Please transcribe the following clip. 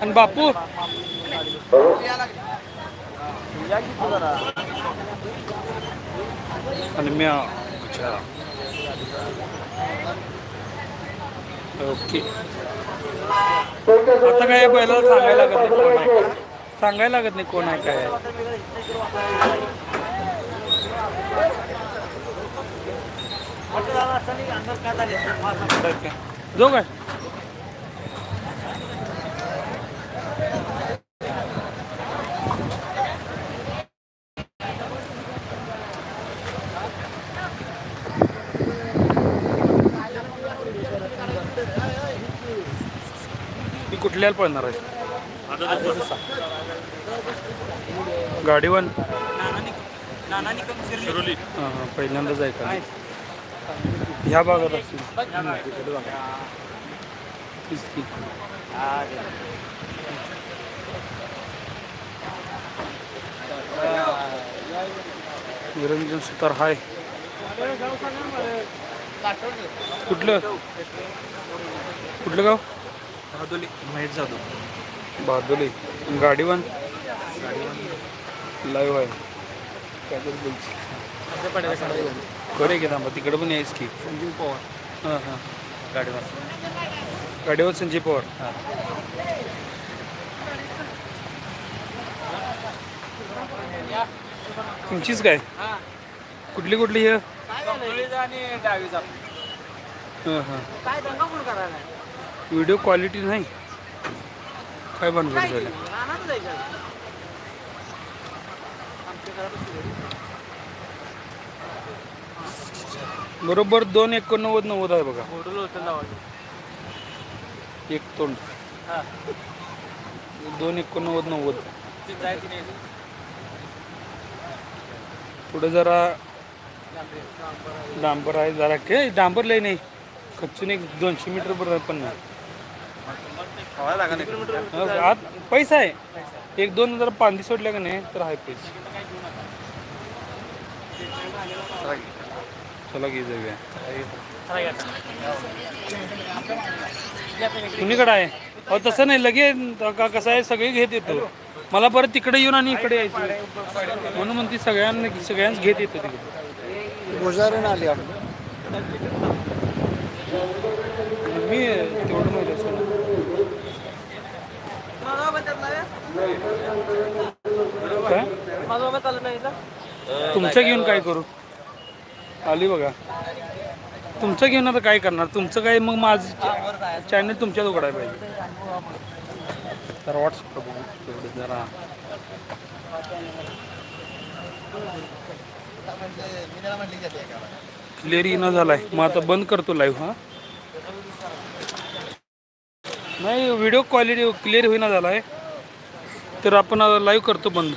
आणि बापू? आणि म्या अच्छा. ओके. आता काय पहिला सांगायला लागत नाही कोण आहे? सांगायला लागत नाही कोण आहे काय जो काय? ती कुठल्याला पळणार आहे? गाडीवन. हां हां पहिल्यांदाच आहे का? ह्या भागात असतील. निरंजन सुतार हाय. कुठलं? कुठलं गाव? बहादुली महेश जाधव. बहादुली गाडीवन. लाईव्ह आहे. काय तर बोलची कडे घे थांबा तिकडे पण यायच की. संजीव पवार. हां हां. गाडीवर गाडीवर संजय पवार. तुमचीच काय? कुठली कुठली हे? हां हां. व्हिडिओ क्वालिटी नाही. काय बनवलं झालं बरोबर दोन एकोणनव्वद नव्वद आहे बघा. एक तोंड. दोन एकोणनव्वद नव्वद. पुढे जरा डांबर आहे. जरा. के डांबर लय नाही. खचून एक दोनशे मीटर बरोबर पण नाही. आत पैसा आहे. एक दोन जर पांदी सोडल्या का नाही तर आहे पैसे. चला घे जाऊया. कुणीकडे आहे? अहो तसं नाही लगे का कसं आहे सगळे घेत येतो. मला परत तिकडे येऊन आणि इकडे यायचं. म्हणून म्हणते सगळ्यांना सगळ्यांच घेत येतो तिकडे. भुजारून आली आपण मी तेवढं माहिती नाही तुमचं घेऊन काय करू? आली बघा. तुमचं घेऊन आता काय करणार? तुमचं काय मग माझं चॅनल तुमच्यात उघडायला पाहिजे. तर व्हॉट्सअप बघू जरा. क्लिअर येणं झालाय. मग आता बंद करतो लाईव्ह हा. नाही व्हिडिओ क्वालिटी क्लिअर होईना झाला आहे तर आपण लाईव्ह करतो बंद.